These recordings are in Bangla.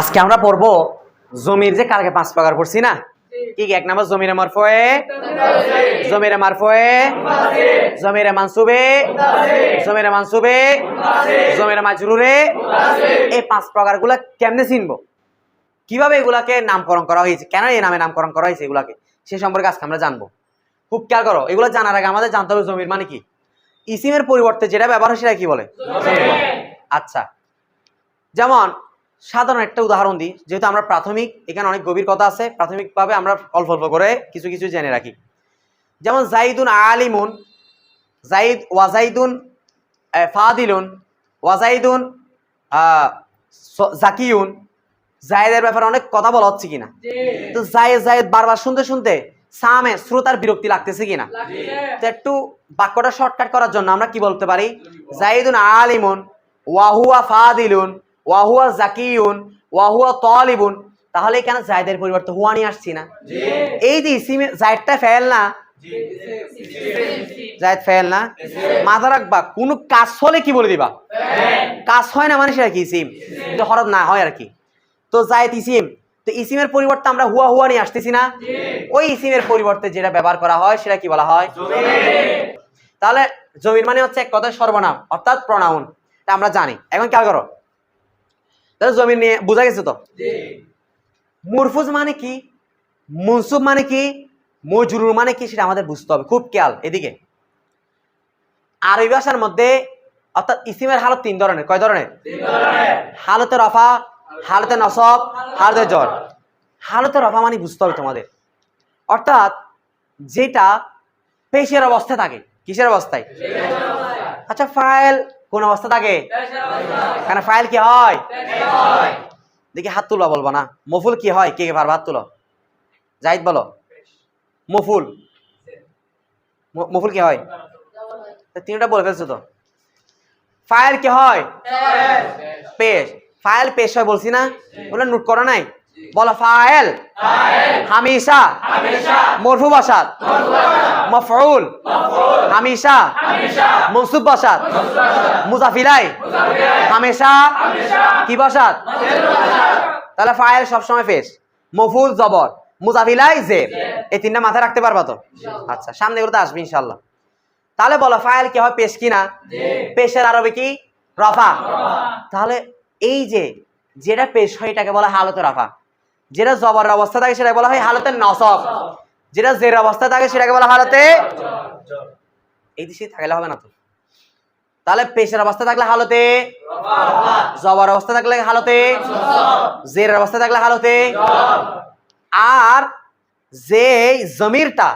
আজকে আমরা পড়ব জমির যে কালকে পাঁচ প্রকার পড়ছি না? কি? এক নাম্বার জমিরে মারফয়ে জমিরে মারফয়ে জমিরে মানসুবে? জমিরে মানসুবে? জমিরে মাজরুরে? এই পাঁচ প্রকারগুলা কেমনে চিনবো? কীভাবে এগুলাকে নামকরণ করা হয়েছে? কেন এই নামে নামকরণ করা হয়েছে এগুলাকে? সে সম্পর্কে আজকে আমরা জানব। খুব খেয়াল করো, এগুলো জানার আগে আমাদের জানতে হবে জমির মানে কি? ইসিমের পরিবর্তে যেটা ব্যবহার হয় সেটা কি বলে? আচ্ছা। যেমন সাধারণ একটা উদাহরণ দিই যেহেতু আমরা প্রাথমিক এখানে অনেক গভীর কথা আছে প্রাথমিকভাবে আমরা অল্প অল্প করে কিছু কিছু জেনে রাখি। যেমন জাইদুন আলিমুন জাইদ ওয়াজাইদুন ফাদিলুন ওয়াজাইদুন আহ, জাকিউন। জায়েদের ব্যাপারে অনেক কথা বলা হচ্ছে কিনা? তো জায়েদ জায়েদ বারবার শুনতে শুনতে সামে শ্রোতার বিরক্তি লাগতেছে কিনা? তো একটু বাক্যটা শর্টকাট করার জন্য আমরা কি বলতে পারি? জাইদুন আলিমুন ওয়াহুয়া ফাদিলুন ওয়াহুয়া জাকিউন ওয়াহুয়া তলিবুন। তাহলে এখানে জায়দের পরিবর্তে হুয়া নিয়ে আসছি না? এই যে ইসিমে জায়দটা ফেল না? জায়দ ফেল না? মাথা রাখবা কোনো কাজ হলে কি বলে দিবা? কাজ হয় না মানে সেটা কি ইসিম? হরফ না হয় আর কি। তো জায়দ ইসিম তো ইসিমের পরিবর্তে আমরা হুয়া হুয়া নিয়ে আসতেছি না? ওই ইসিমের পরিবর্তে যেটা ব্যবহার করা হয় সেটা কি বলা হয়? তাহলে জমির মানে হচ্ছে এক কথায় সর্বনাম অর্থাৎ প্রনাউন এটা আমরা জানি। এখন খেয়াল করো। তাহলে জমির নিয়ে বোঝা গেছে তো? মুরফুজ মানে কি? মনসুব মানে কি? মজরুর মানে কি? সেটা আমাদের বুঝতে হবে। খুব খেয়াল এদিকে। আরবি ভাষার মধ্যে অর্থাৎ ইসিমের হালত তিন ধরনের। কয় ধরনের? হালতে রফা হালতে নসব হালতে জ্বর হালতে রফা মানে বুঝতে হবে তোমাদের। অর্থাৎ যেটা পেশের অবস্থায় থাকে। কিসের অবস্থায়। আচ্ছা ফাইল কোন অবস্থা থাকে? কেন ফাইল কি হয়? দেখি হাত তুলবা বলব না। মফুল কি হয়? কে কে পারবা? হাত তুলো। জাহিদ বলো। মফুল। মফুল কি হয়? তিনটা বলে ফেলছো তো। ফাইল কি হয়? পেশ। ফাইল পেশ হয় বলছি না? বলে নোট করো নাই? বলো ফাইল হামিশা। মরফু বাসাদ। মফরুল হামিশা। মনসুব বাসাদ। মুজাফিলাই হামেশা। কি বাসাদ? তাহলে ফাইল সবসময় ফেস। মফুল জবর। মুজাফিলাই জের এই তিনটা মাথায় রাখতে পারবা তো? আচ্ছা সামনে এগুলো তো আসবে ইনশাল্লাহ তাহলে বলো ফাইল কি হয় পেশ কিনা? পেশের আরবে কি? রফা। তাহলে এই যে যেটা পেশ হয় এটাকে বলা হালতে রফা। যেটা জবরের অবস্থা থাকে সেটাকে বলা হয় হালতে নসব। যেটা জের অবস্থা থাকে সেটাকে বলা হালতে এই দিকে থাকলে হবে না তো। তাহলে পেশের অবস্থা থাকলে হালতে জবর অবস্থা থাকলে হালতে, জের অবস্থা থাকলে হালতে। আর যে জমিরটা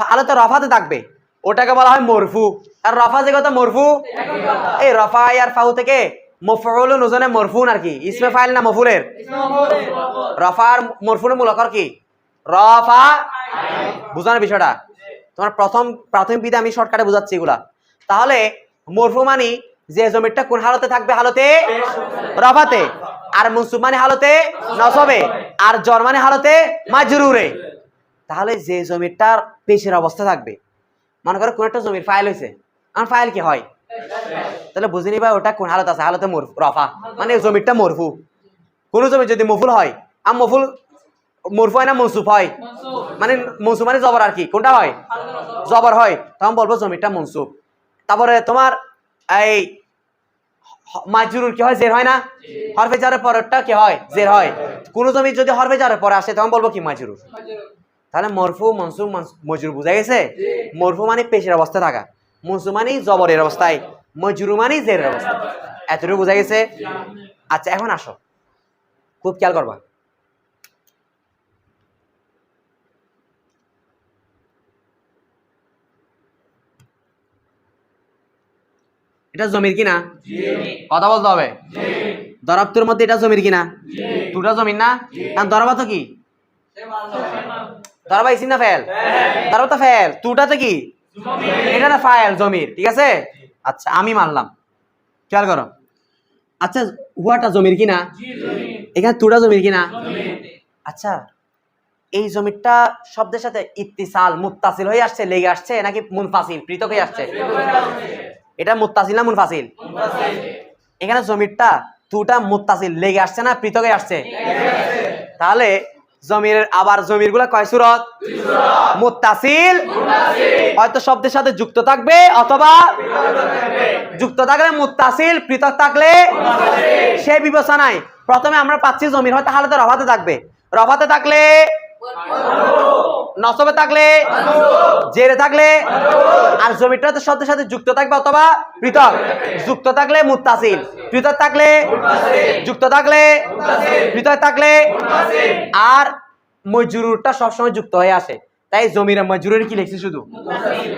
হালতে রফাতে থাকবে, ওটাকে বলা হয় মরফু। আর রফা যে কথা মরফু? এই রফা আর ফাউ থেকে মফউল নুজনে মরফুন আর কি? ইসমে ফাইল না মফুলের রফা আর মরফুনের মূলকর কি? রফা বুঝানোর বিষয়টা। তোমার প্রথম প্রাথমিক বিধে আমি শর্টকাটে বুঝাচ্ছি এগুলা। তাহলে মরফু মানি যে জমিটা কোন হালতে থাকবে? হালতে রফাতে। আর মনসুব মানে হালতে নসবে। আর জর মানে হালতে মাজরুরে। তাহলে যে জমিটার পেশের অবস্থা থাকবে। মনে করো কোন একটা জমির ফাইল হয়েছে। আমার ফাইল কি হয়? তাহলে বুঝে নিবা ওটা কোন হালত আছে? হালতে মরফু, রফা। মানে জমিটা মরফু। কোন জমি যদি মফুল হয় আর মফুল মরফু হয় না, মনসুফ হয়? মানে মনসুফ মানে জবর আর কি। কোনটা হয়? জবর হয়। তখন বলব জমিটা মনসুফ। তারপরে তোমার এই মাজরুর কি হয়? জের হয় না? হরফে জারের পরেরটা কি হয়? জের হয়। কোন জমি যদি হরফে জারের পরে আসে, তখন বলব কি মাজরুর তাহলে মরফু মনসুব মনস- মজরুর বুঝা গেছে? মরফু মানে পেশের অবস্থা থাকা। মনসু মানে জবরের অবস্থায় মজরু মানে জেরের অবস্থা। এতটুকু বুঝা গেছে? আচ্ছা এখন আসো। খুব খেয়াল করবা। এটা জমির কিনা? কথা বলতে হবে। দরাবতুর মধ্যে এটা জমির কিনা? দুটা জমির না? কারণ দরাবা তো কি? দরাবা ইসিম না ফেল? দরাবা তো ফেল। তুটা তো কি? এটা না ফাইল জমির ঠিক আছে? আচ্ছা আমি মানলাম। খেয়াল করো। আচ্ছা হুয়াটা জমির কিনা? এখানে তুটা জমির কিনা? আচ্ছা এই জমিটা শব্দের সাথে ইত্তিসাল মুত্তাসিল হয়ে আসছে লেগে আসছে নাকি মুনফাসিল পৃথক হয়ে আসছে? এটা মুত্তাসিল না মুনফাসিল? এখানে জমিরটা তুটা মুত্তাসিল লেগে আসছে না পৃথকে আসছে। তাহলে জমির আবার জমিরগুলা কয় সুরত? মুতাসিল হয়তো শব্দের সাথে যুক্ত থাকবে অথবা যুক্ত থাকলে মুতাসিল পৃথক থাকলে সে বিবেচনায়। প্রথমে আমরা পাচ্ছি জমির হয়তো হালাতে রভাতে থাকবে। রভাতে থাকলে নসবে থাকলে জেরে থাকলে, আর জমিটা তো শব্দের সাথে যুক্ত থাকবে অথবা পৃথক। যুক্ত থাকলে মুত্তাসিল। পৃথক থাকলে যুক্ত থাকলে পৃথক থাকলে আর মজুরুরটা সবসময় যুক্ত হয়ে আসে। তাই জমির মজুরের কি লিখছি শুধু?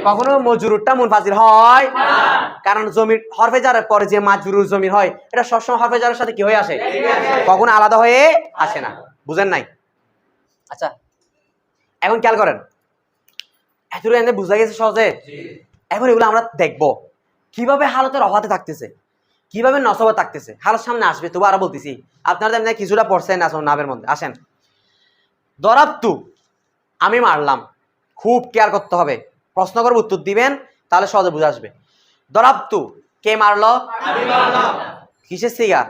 কখনো মজুরুরটা মুনফাসিল হয়, কারণ জমির হরফে যাওয়ার পরে যে মাজুরুর জমির হয়, এটা সবসময় হরফে যাওয়ার সাথে কি হয়ে আসে? কখনো আলাদা হয়ে আসে না। বুঝেন নাই? আচ্ছা এখন খেয়াল করেন। এতটুকু এনে বুঝা গেছে সহজে? এখন এগুলো আমরা দেখব। কীভাবে হালতের অভাতে থাকতেছে? কীভাবে নসবে থাকতেছে? হালত সামনে আসবে তবু আরও বলতেছি। আপনারা তো এমনি কিছুটা পড়ছেন আসুন নাবের মধ্যে। আসেন। দরাবতু আমি মারলাম। খুব কেয়ার করতে হবে। প্রশ্ন করে উত্তর দিবেন তাহলে সহজে বুঝে আসবে। দরাবতু কে মারলো? কিসের সিগা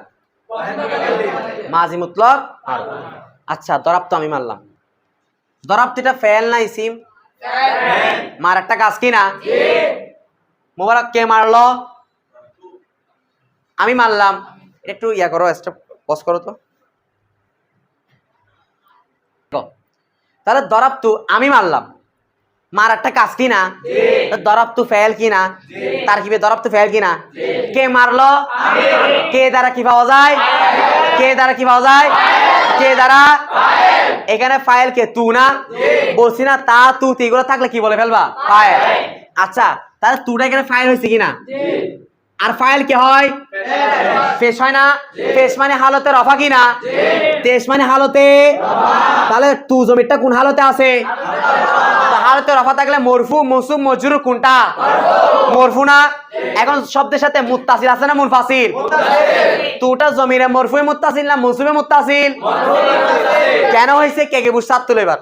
মাজি মুতলক মারলো। আচ্ছা দরাবতু আমি মারলাম। দরাবতুটা ফেল না ইসিম মার একটা কাজ কি না? মোবারক কে মারলো? আমি মারলাম। একটু ইয়া করো স্টপ করো তো। তাহলে দরাবতু আমি মারলাম। মার একটা কাজ কি না? দরাবতু ফেল কি না? তার কি দরাবতু ফেল কি না? কে মারলো? কে দ্বারা কি পাওয়া যায়? কে দ্বারা কি পাওয়া যায়? কে দ্বারা এখানে ফাইল কে? তু না? বলছি না তা তু এগুলো থাকলে কি বলে ফেলবা? ফাইল আচ্ছা তাহলে তুটা এখানে ফাইল হয়েছে কিনা? আর ফাইল কি হয়? ফেস হয় না? ফেস মানে হালতে রফা কিনা তেস মানে হালতে তাহলে তু জমিটা কোন হালতে আছে? হালতে রফা থাকলে মরফু মসুম মজুর কোনটা? মরফু। না? এখন শব্দের সাথে মুত্তাসিল আছে না মুনফাসিল? তুটা জমিরে মরফুয়ে মুত্তাসিল না মসুমে মুত্তাসিল? কেন হয়েছে? কে কে বুঝতে তুলে এবার।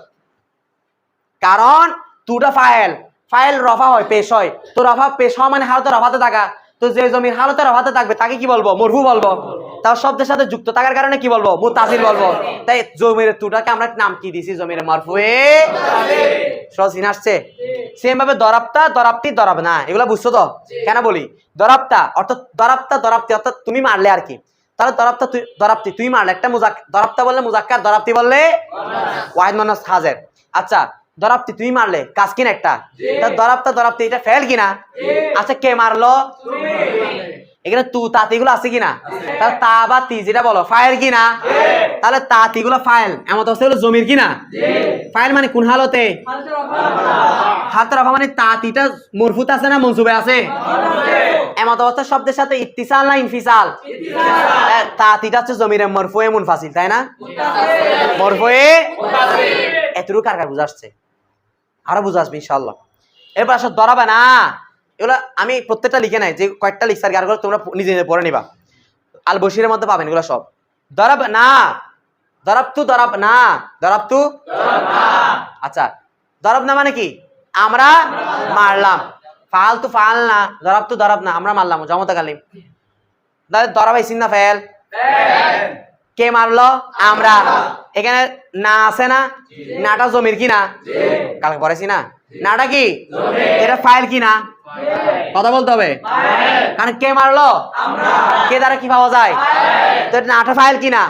কারণ তুটা ফাইল। ফাইল রফা হয় পেশ হয়। তো রফা পেশ হওয়া মানে হালতে রফাতে থাকা। তো যে জমির হালতে রফাতে থাকবে, তাকে কি বলব? মরফু বলব। তার শব্দের সাথে যুক্ত থাকার কারণে কি বলব? মুতাসিল বলব। তাই জমির তুটাকে আমরা নাম কি দিছি জমির মরফুয়ে সহজ আসছে। সেম ভাবে দরাপ্তা, দরাপ্তি দরাব না এগুলো বুঝছ তো? কেন বলি? দরাপ্তা অর্থাৎ দরাপ্তা, দরাপ্তি, অর্থাৎ তুমি মারলে আর কি। তাহলে দরাপ্তা তুই, দরাপ্তি, তুই মারলে। একটা মুজাক, দরাপ্তা বললে মুজাক্কার, দরাপ্তি বললে ওয়াহিদ মানাস হাজের। আচ্ছা দরাপ্তি তুই মারলে কাজ কিনা একটা? তা দরাপ্তা দরাপ্তি এটা ফেল কিনা? আচ্ছা কে মারলো? এখানে তু তাঁতিগুলো আছে কিনা? তাহলে তা বা তি যেটা বলো ফাইল কিনা? তাহলে তাঁতিগুলো ফাইল এমন অবস্থা হলো জমির কিনা? ফাইল মানে কোন হালতে? হাতের রফা। মানে তাঁতিটা মরফুত আছে না মনসুবে আছে? এমত অবস্থা শব্দের সাথে ইত্তিসাল না ইনফিসাল? তাঁতিটা হচ্ছে জমিরে মরফুয়ে মুনফাসিল তাই না? মরফুয়ে এতটুকু কার কার বুঝাচ্ছে আরও বুঝে আসবে ইনশাল্লাহ এরপর আসো দরাবে না। এগুলো আমি প্রত্যেকটা লিখে নাই যে কয়েকটা লিখছি আর কি, তোমরা নিজে নিজে পড়ে নিবা। আল বসিরের মধ্যে পাবেন এগুলো সব। দরাব না। দরাব তু দরাব না। দরাব তু আচ্ছা দরাব না মানে কি? আমরা মারলাম। ফাল তু ফাল না। দরাব তু দরাব না। আমরা মারলাম জমতা কালিম তাহলে দরাব আইসিন না ফেল। কে মারলো? আমরা। এখানে না আছে না? নাটা জমির কি না? কালকে পড়েছি না? নাটা কি? এটা ফাইল কি না? কথা বলতে হবে। কারণ কে মারলো? কে দ্বারা কি পাওয়া যায়? তো নাটা ফাইল কি না?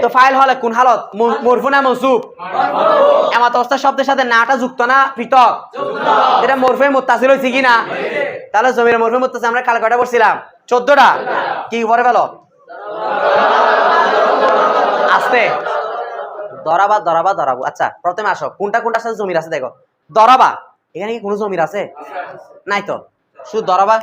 তো ফাইল হলে কোন হালত? মরফু না মনসুব এমত অবস্থা শব্দের সাথে নাটা যুক্ত না? পৃথক? এটা মরফে মুত্তাসিল হয়েছে কি না? তাহলে জমির মরফে মুত্তাসিল আমরা কাল কয়টা পড়ছিলাম? চোদ্দটা। কি পরে ফেলো? আস্তে। দরাবা দরাবা দরাবো আচ্ছা প্রথমে আসো। কোনটা কোনটার সাথে জমির আছে, দেখো। দরাবা এখানে কি কোনো জমির আছে? নাই তো। শুধু দরাবা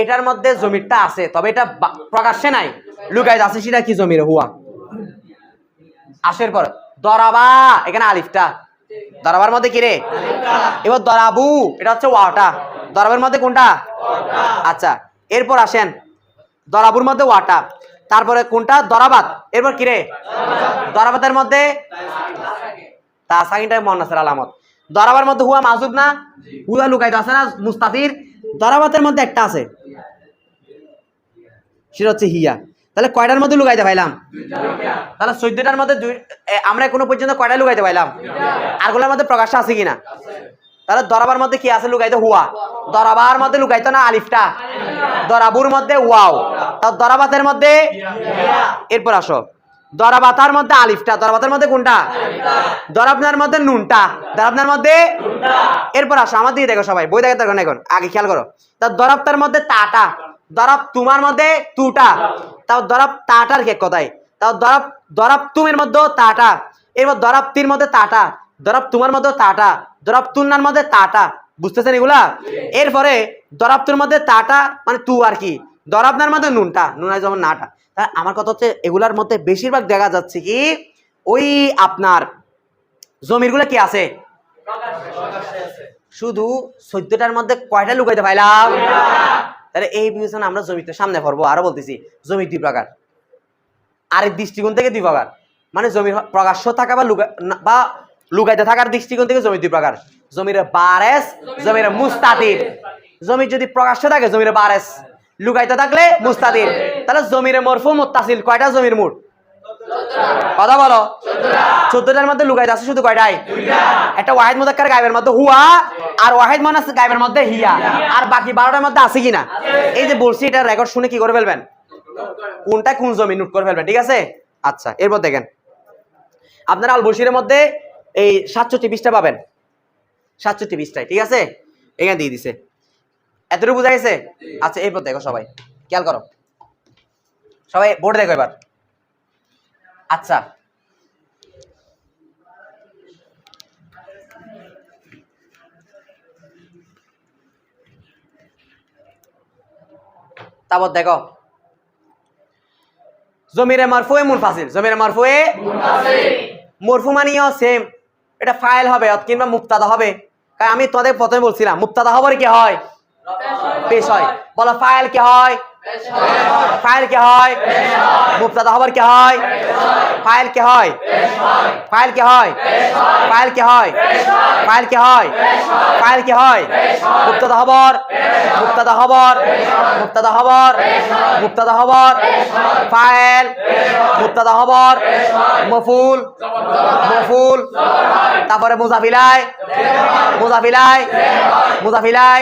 এটার মধ্যে জমিরটা আছে, তবে এটা প্রকাশ্যে নাই। লুকাই আছে সেটা কি জমির? হুয়া। আসের পর দরাবা এখানে আলিফটা। দরাবার মধ্যে কি রে? এবার দরাবু এটা হচ্ছে ওয়াটা। দরাবের মধ্যে কোনটা? আচ্ছা এরপর আসেন। দরাবুর মধ্যে ওয়াটা, তারপরে কোনটা? দরাবাত। এরপর কি রে? দরাবাতের মধ্যে আলামত। দরাবার মধ্যে হুয়া মাসুদ না? হুয়া লুকাইতে আছে না? মুস্তাফির? দরাবাতের মধ্যে একটা আছে। সেটা হচ্ছে হিয়া। তাহলে কয়টার মধ্যে লুকাইতে পাইলাম? তাহলে চোদ্দটার মধ্যে আমরা কোনো পর্যন্ত কয়টা লুকাইতে পাইলাম? আরগুলোর মধ্যে প্রকাশ্য আছে কিনা? তাহলে দরাবার মধ্যে কি আছে লুকাইতে? হুয়া। দরাবার মধ্যে লুকাইতো না আলিফটা? দরাবুর মধ্যে ওয়াও। দরাবাতের মধ্যে? এরপর আসো। দরাবাতার মধ্যে আলিফটা দরাবাতের মধ্যে কোনটা? দরাবনার মধ্যে নুনটা দরাবনার মধ্যে? এরপর আসো আমার দিকে দেখো সবাই বই দেখে দেখো এখন আগে খেয়াল করো। তা দরাবতার মধ্যে তাটা দরাব তোমার মধ্যে তুটা তাও দরাব তাটার কে কথাই তাও দরাব দরাব তুমের মধ্যে তাটা এরপর দরাব তির মধ্যে তাটা দরাব তোমার মধ্যে তাটা দরাব তুন্নার মধ্যে তাটা বুঝতেছেন এগুলা? এরপরে দরাব তুর মধ্যে তাটা মানে তু আর কি? দরাবনার মধ্যে নুনটা, নুনা যেমন নাটা, তা আমার কথা হচ্ছে এগুলার মধ্যে বেশিরভাগ দেখা যাচ্ছে কি, ওই আপনার জমিরগুলো কি আছে? শুধু চোদ্দটার মধ্যে কয়টা লুকাইতে পাইলাম তাহলে এই বিবেচনা আমরা জমিতে সামনে পড়ব আরও বলতেছি জমি দুই প্রকার। আরেক দৃষ্টিকোণ থেকে দুই প্রকার। মানে জমির প্রকাশ্য থাকা বা লুকা বা লুকাইতে থাকার দৃষ্টিকোণ থেকে জমি দুই প্রকার। জমির বারেস, জমির মুস্তাতির। জমি যদি প্রকাশ্য থাকে, জমির বারেস। লুকাইতে থাকলে মুস্তাতির তাহলে জমির মরফু মুত্তাসিল কয়টা জমির মোট কথা বলো। চোদ্দটার মধ্যে লুকাইতে আছে শুধু কয়টাই? একটা ওয়াহিদ মুদাক্কার গায়েবের মধ্যে হুয়া আর ওয়াহিদ মানাস গায়েবের মধ্যে হিয়া। আর বাকি বারোটার মধ্যে আছে কিনা? এই যে বলছি এটা রেকর্ড শুনে কি করে ফেলবেন? কোনটা কোন জমি নোট করে ফেলবেন ঠিক আছে? আচ্ছা এরপর দেখেন। আপনারা আল বসিরের মধ্যে এই সাতষট্টি পিসটা পাবেন। সাতষট্টি পিসটাই ঠিক আছে? এখানে দিয়ে দিছে। এতটুকু বোঝা গেছে? আচ্ছা এরপর দেখো সবাই। খেয়াল করো। সবাই বোর্ড দেখো এবার। আচ্ছা। তারপর দেখো। জমিরে মারফুয়ে মুনফাসিল জমিরে মারফুয়ে মরফু মানিও সেম এটা ফাইল হবে কিংবা মুক্তাদা হবে। আমি তোদের প্রথমে বলছিলাম মুক্তাদা হবার কি হয়? পেশ হয়। বলো ফাইল কি হয়? ফাইল কি হয়? মুক্তাদা হবার কি হয়? ফাইল কি হয়? ফাইল কি হয়? ফাইল কি হয়? ফাইল কি হয়? ফাইল কি হয়? মুক্তাদা হবর মুক্তাদা হবর মুক্তাদা হবর মুক্তাদা হবর ফাইল? মুক্তাদা হবর মফুল? মফুল? তারপরে মুজাফিলাই? মুজাফিলাই? মুজাফিলাই?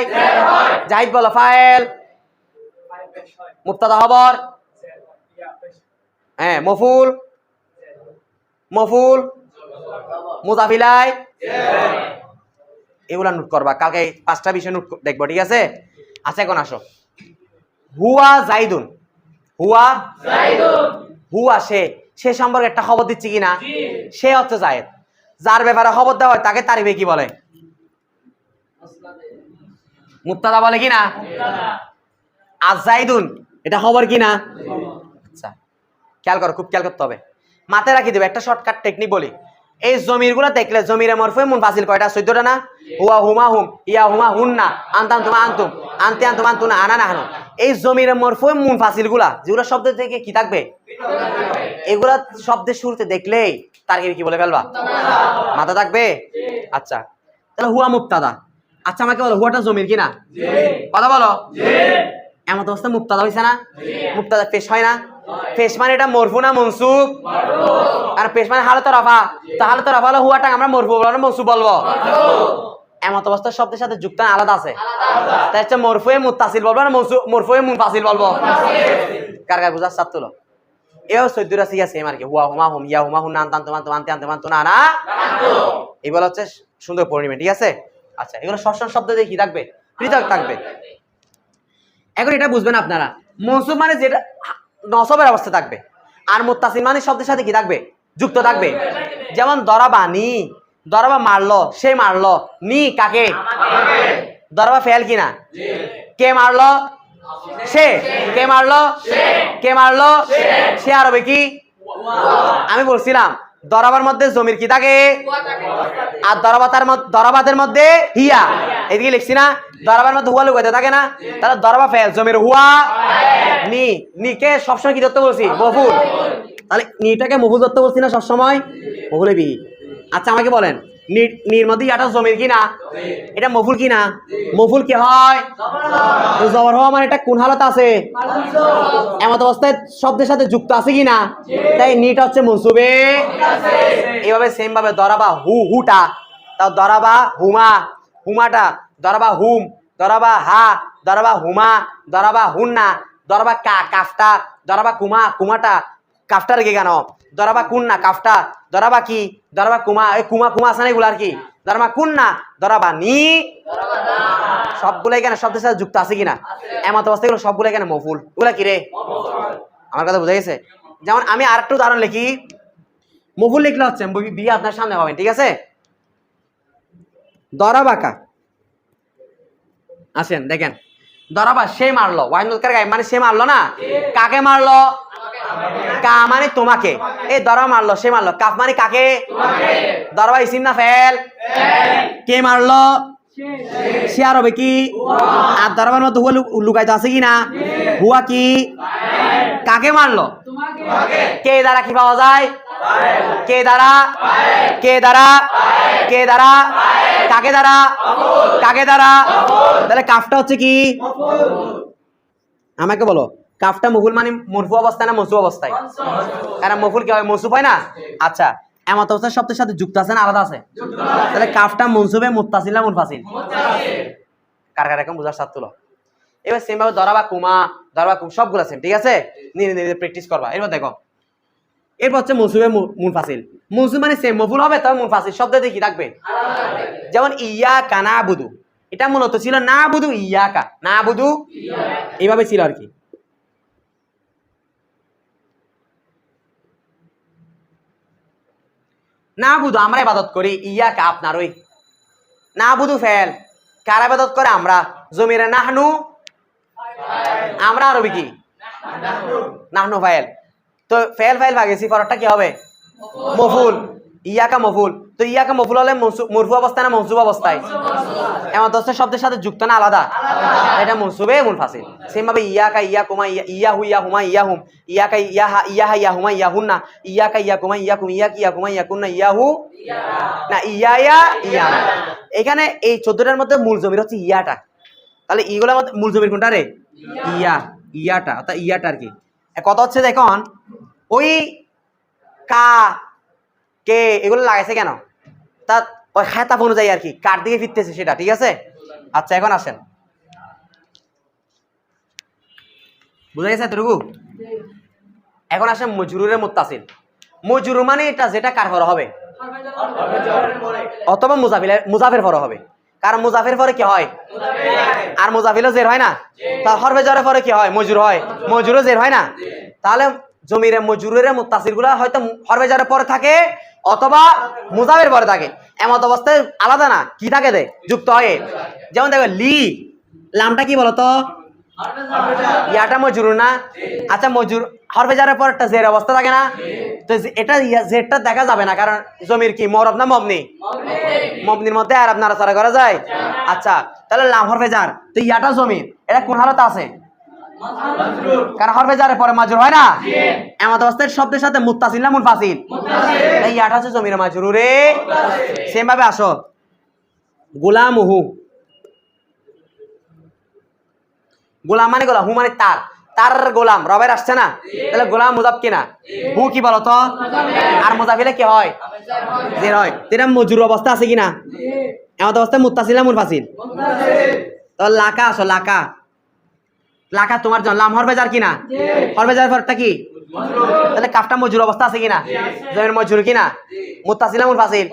জাহিদ বলো, ফাইল? হবর হ্যাঁ মফুল? মফুল? মুজাফিলাই? এগুলা নোট করবা কালকে পাঁচটা বিষয় নোট দেখব ঠিক আছে? আচ্ছা এখন আসো। হুয়া জাইদুন। হুয়া? হুয়া সে। সে সম্পর্কে একটা খবর দিচ্ছি কিনা? সে হচ্ছে জায়েদ। যার ব্যাপারে খবর দেওয়া হয় তাকে তারিফে কি বলে? মুক্তাদা বলে কিনা? আর জাইদুন, এটা খবর কিনা আচ্ছা খেয়াল করো, খুব খেয়াল করতে হবে। মাথায় রাখি দেবে, একটা শর্টকাট টেকনিক বলি। এই জমিরগুলা দেখলে জমিরে মরফে মুন ফাসিল কয়টা? চোদ্দটা না? হুয়া হুমা হুম, ইয়া হুমা হুন না আনতাম তুমা আনতুম, আনতে আনতুম আনতুম আনা না হানো এই জমিরে মরফে মুন ফাসিলগুলা যেগুলো শব্দ থেকে কি থাকবে? এগুলা শব্দের শুরুতে দেখলেই তার কি বলে ফেলবা? মাথা থাকবে? আচ্ছা তাহলে হুয়া মুক্তাদা আচ্ছা আমাকে বলো, হুয়াটা জমির কিনা কথা বলো? এমন অবস্থা, মুক্তাদা হয়েছে না? মুক্তাদা পেশ হয় না? পেশ মানে এটা মরফু না মনসুব আর পেশ মানে হালত রফা। তো হালত রফা হলো হুয়াটা আমরা মরফু বলব না মনসুব বলব। এমত অবস্থা, শব্দের সাথে যুক্ত আলাদা আছে। তাই হচ্ছে মরফুয়ে মুতাসিল বলব না মনসুব মরফুয়ে মুনফাসিল বলব। কার কার বুঝার সাত তুলো। এও চৈদ্দটা সিগা সেম আর কি, হুয়া, হুমা, হুম, ইয়া, হুমা, হুন আনতাম তোমার তোমার আনতে আনতে মানতো না না? এগুলো হচ্ছে সুন্দর পরিণীমে, ঠিক আছে? আচ্ছা এগুলো সবসময় শব্দ কি থাকবে? পৃথক থাকবে। এখন এটা বুঝবেন আপনারা। মনসুব মানে যেটা, নসবের অবস্থা থাকবে। আর মুত্তাসিম মানে শব্দের সাথে কি থাকবে? যুক্ত থাকবে। যেমন দরাবা, নি। দরাবা মারলো, সে মারলো। নি কাকে? দরাবা ফেল কিনা? কে মারলো? সে। কে মারলো? কে মারলো? সে আরবে কি? আমি বলছিলাম, দরাবার মধ্যে জমির কি থাকে? আর দরাবাতার দরাবাতের মধ্যে হিয়া। এদিকে লিখছি না। দরাবার মধ্যে হুয়া লুকাইতে থাকে না? তাহলে দরাবা ফেল জমির হুয়া? নি। নিকে সবসময় কি ধরতে বলছি? মফুল। তাহলে নিটাকে মফুল ধরতে বলছি না সবসময়? মফুলে বি আচ্ছা আমাকে বলেন নির মধ্যে ইয়াটা জমির কি না এটা মফুল কি না মফুল কি হয়? জবর হওয়া। মানে এটা কোন হালত আছে? এমত অবস্থায় শব্দের সাথে যুক্ত আছে কি না তাই নিটা হচ্ছে মনসুবে। এভাবে সেম ভাবে দরাবা হু হুটা তাও দরাবা হুমা। হুমাটা দরাবা হুম, দরাবা হা, দরাবা হুমা, দরাবা হুন্না, দরাবা কা কাফটা দরাবা কুমা, কুমাটা কাফটার গে কেন দরাবা কুন্না কাফটা দরাবা কি, দরাবা কুমা, এই কুমা কুমা আছে না এগুলো আর কি? দরাবা কুন্না, দরাবা নি। সবগুলো এখানে শব্দের সাথে যুক্ত আছে কিনা? এমত অবস্থা এগুলো সবগুলো এখানে মফুল। এগুলা কি রে? আমার কথা বুঝা গেছে? যেমন আমি আরেকটা উদাহরণ লিখি। মফুল লিখলে হচ্ছে বিয়ে আপনার সামনে পাবেন ঠিক আছে? দরাবাকা আসেন, দেখেন। দরাবা সে মারলো ওয়াহিনুদ্কার গায়ে মানে সে মারলো না? কাকে মারলো? কা মানে তোমাকে। এই দরা মারলো, সে মারলো। কাফ মানে কাকে? দরবা ইসিম না ফেল? কে মারলো? সে আর হবে কি? আর দরবার মধ্যে হুয়া লুকাইতে আছে কি না হুয়া কি? কাকে মারলো? কে দ্বারা কি পাওয়া যায়? কে দ্বারা? কে দ্বারা? কে দ্বারা? কাকে দ্বারা? কাকে দ্বারা? তাহলে কাফটা হচ্ছে কি? আমাকে বলো কাফটা মফুল মানে মরফু অবস্থায় না মসু অবস্থায়? কারণ মফুল কি হয়? মসুফ হয় না? আচ্ছা এমত অবস্থায় শব্দের সাথে যুক্ত আছে না আলাদা আছে? তাহলে কাফটা মনসুবে মুত্তাসিল না মুনফাসিল? কার কার এরকম বুঝার সাথ তুলো। এবার সেম ভাবে ধরা বা কুমা বা কুম সবগুলো সেম ঠিক আছে? নিজে নিজে প্র্যাকটিস করবা। এরপর দেখো এরপর হচ্ছে মনসুবে মুনফাসিল মনসুব মানে সেম মফুল হবে, তবে মুনফাসিল শব্দ দিয়ে কি থাকবে? যেমন ইয়া কানা বুধু এটা মূলত ছিল না বুধু ইয়া কা না বুধু এইভাবে ছিল আর কি। না বুধু আমরা ইবাদত করি ইয়া কা আপনার ওই না বুধু ফেল। কার ইবাদত করে আমরা? জমিরে নাহনু। আমরা আরবি কি? নাহনু। ফাইল তো ফেল ফাইল ভাগেছি পরটা কি হবে? মফুল। ইয়াকা মফুল। তো ইয়াকা মফুল হলে মরফু অবস্থায় না মনসুব অবস্থায় এমন দশটা শব্দের সাথে যুক্ত না আলাদা? এটা মনসুবে মুনফাসিল সেম ভাবে ইয়াকা ইয়া কুমা, ইয়া হু, ইয়া হুমা, ইয়া হুম। ইয়াকা ইয়া হা ইয়া হা, ইয়া হুমা, ইয়া হুন্না ইয়াকা ইয়া কুমা, ইয়া কুম ইয়া ইয়া কুমা, ইয়া কুন্না ইয়া হু না, ইয়া ইয়া ইয়া। না। এখানে এই চোদ্দটার মধ্যে মূল জমির হচ্ছে ইয়াটা। তাহলে ইগুলোর মধ্যে মূল জমির কোনটা রে? ইয়া। ইয়াটা, অর্থাৎ ইয়াটা আর কি। কত হচ্ছে দেখুন ওই কা, কে, এগুলো লাগাইছে কেন? তা ওই খেতাব অনুযায়ী আর কি, কার দিকে ফিরতেছে সেটা, ঠিক আছে? আচ্ছা এখন আসেন। বুঝা গেছে এতটুকু? এখন আসেন মজুরের মুত্তাসিল। মজুর মানে এটা যেটা কার ফর হবে? অথবা মুজাফিল মুজাফের ফর হবে। কারণ মুজাফের পরে কি হয়? আর মুজাফিলও জের হয় না? তা হরবে জরের পরে কি হয়? মজুর হয়। মজুরও জের হয় না? তাহলে জমিরে মজুরের মুত্তাসিরগুলা হয়তো হরবে জরের পরে থাকে অথবা মুজাফের পরে থাকে। এমত অবস্থায় আলাদা না, কি থাকে দে যুক্ত হয়। যেমন দেখো, লি, লামটা কি বলতো? ইয়াটা মজুর না? আচ্ছা মজুর হরবে যার পর একটা জের অবস্থা থাকে না? তো এটা জেরটা দেখা যাবে না, কারণ জমির কি, মরব না মবনি? মবনির মধ্যে আর আপনারা সারা করা যায়। আচ্ছা তাহলে লাম হরবে যার তো ইয়াটা জমির, এটা কোন হালত আছে? কারণ হরবে যারে পরে মাজুর হয় না? এমত অবস্থায় শব্দের সাথে মুত্তাসিল না মুনফাসিল? তাই ইয়াটা হচ্ছে জমির মাজুর রে সেম ভাবে আসো। গোলামহু। গোলাম মানে গোলাম হু মানে তার। তার গোলাম রবের আসছে না? তাহলে গোলাম মুজাব কিনা হু কি বলতো আর মুজাফিলে কি হয়? যে হয়। এটা মজুর অবস্থা আছে কিনা এমন অবস্থায় মুত্তাসিলা মুনফাসিল? তো লাকা আসো লাকা। লাকা তোমার জন্য। লাম হরবে যার কিনা? হরবে যার পরটা কি? তাহলে কাফটা মজুর অবস্থা আছে কিনা? জমির মজুর কিনা? মুত্তাসিলা মুনফাসিল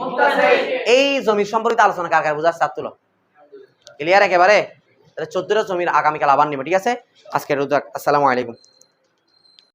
এই জমির সম্পর্কিত আলোচনা কার কার বুঝার চাপ তুলো? ক্লিয়ার একেবারে? তাহলে চোদ্দটা জমির আগামীকাল আবার নিবে ঠিক আছে? আজকে রুদ্র আসসালামু আলাইকুম।